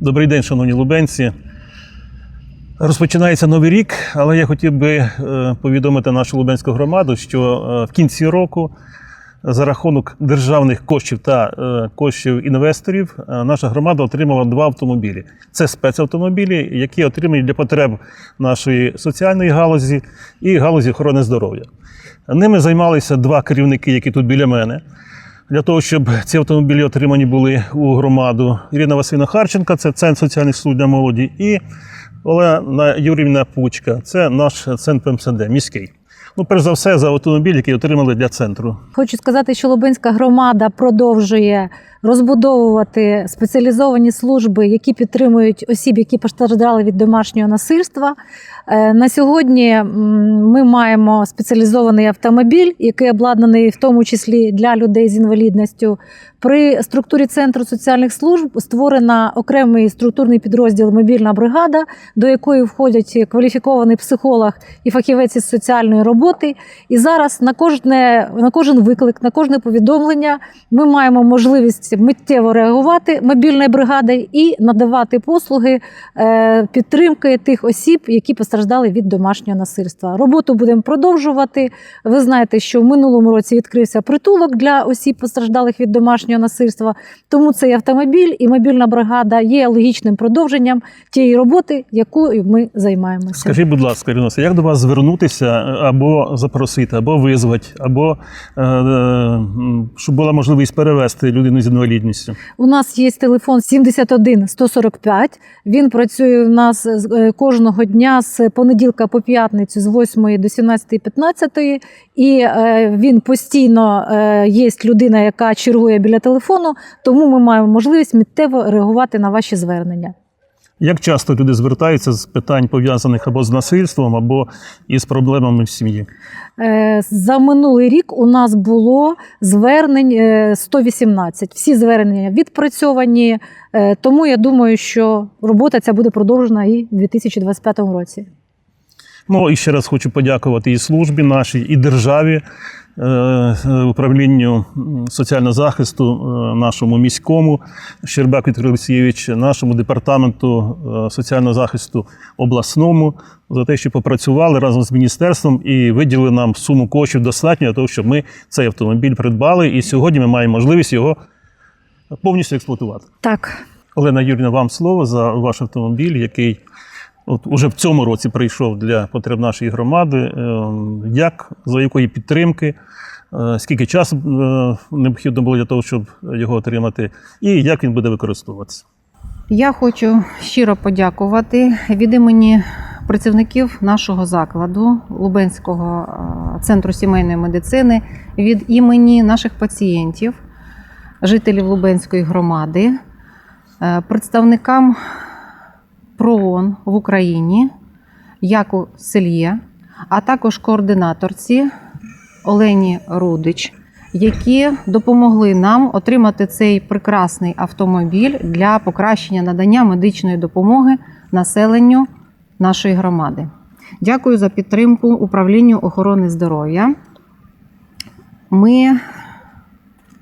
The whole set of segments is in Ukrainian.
Добрий день, шановні лубенці. Розпочинається новий рік, але я хотів би е, повідомити нашу лубенську громаду, що е, в кінці року за рахунок державних коштів та е, коштів інвесторів наша громада отримала два автомобілі. Це спецавтомобілі, які отримані для потреб нашої соціальної галузі і галузі охорони здоров'я. Ними займалися два керівники, які тут біля мене. Для того, щоб ці автомобілі отримані були у громаду Ірина Васильівна Харченка, це центр соціальних служб для молоді, і Олена Юрівна Пучка, це наш центр ПМСД, міський. Ну, перш за все, за автомобіль, який отримали для центру. Хочу сказати, що Лубенська громада продовжує розбудовувати спеціалізовані служби, які підтримують осіб, які постраждали від домашнього насильства. Е, На сьогодні ми маємо спеціалізований автомобіль, який обладнаний в тому числі для людей з інвалідністю. При структурі центру соціальних служб створена окремий структурний підрозділ Мобільна бригада, до якої входять кваліфікований психолог і фахівець із соціальної роботи. І зараз на кожне на кожен виклик, на кожне повідомлення ми маємо можливість миттєво реагувати мобільною бригадою і надавати послуги е, підтримки тих осіб, які постраждали від домашнього насильства. Роботу будемо продовжувати. Ви знаєте, що в минулому році відкрився притулок для осіб, постраждалих від домашнього насильства. Тому цей автомобіль і мобільна бригада є логічним продовженням тієї роботи, якою ми займаємося. Скажіть, будь ласка, Іриносе, як до вас звернутися або запросити, або визвати, або е, е, щоб була можливість перевести людину з інвалідністю? У нас є телефон 71 145. Він працює у нас з- е, кожного дня з понеділка по п'ятницю з 8 до 17.15. І е, він постійно е, є людина, яка чергує біля телефону, тому ми маємо можливість миттєво реагувати на ваші звернення. Як часто люди звертаються з питань пов'язаних або з насильством, або із проблемами в сім'ї? Е, За минулий рік у нас було звернень е, 118. Всі звернення відпрацьовані, е, тому я думаю, що робота ця буде продовжена і в 2025 році. Ну і ще раз хочу подякувати і службі нашій, і державі, е, е, управлінню соціального захисту е, нашому міському Щербак Віктор Олексійович, нашому департаменту соціального захисту обласному за те, що попрацювали разом з міністерством і виділили нам суму коштів достатньо для того, щоб ми цей автомобіль придбали. І сьогодні ми маємо можливість його повністю експлуатувати. Так, Олена Юрівна, вам слово за ваш автомобіль, який от уже в цьому році прийшов для потреб нашої громади. Е, Як, за якої підтримки, е, скільки часу е, необхідно було для того, щоб його отримати, і як він буде використовуватися? Я хочу щиро подякувати від імені працівників нашого закладу Лубенського центру сімейної медицини, від імені наших пацієнтів, жителів Лубенської громади, представникам ПРООН в Україні Яку Сельє, а також координаторці Олені Рудич, які допомогли нам отримати цей прекрасний автомобіль для покращення надання медичної допомоги населенню нашої громади. Дякую за підтримку управлінню охорони здоров'я. Ми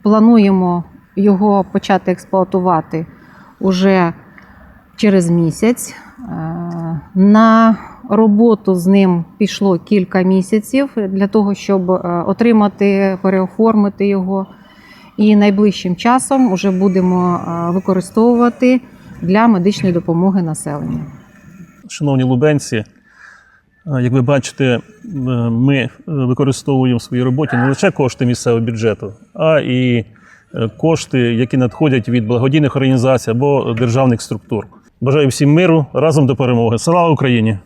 плануємо його почати експлуатувати уже через місяць. Е, На роботу з ним пішло кілька місяців для того, щоб е, отримати, переоформити його. І найближчим часом вже будемо е, використовувати для медичної допомоги населенню. Шановні лубенці, як ви бачите, ми використовуємо в своїй роботі не лише кошти місцевого бюджету, а і кошти, які надходять від благодійних організацій або державних структур. Бажаю всім миру разом до перемоги. Слава Україні!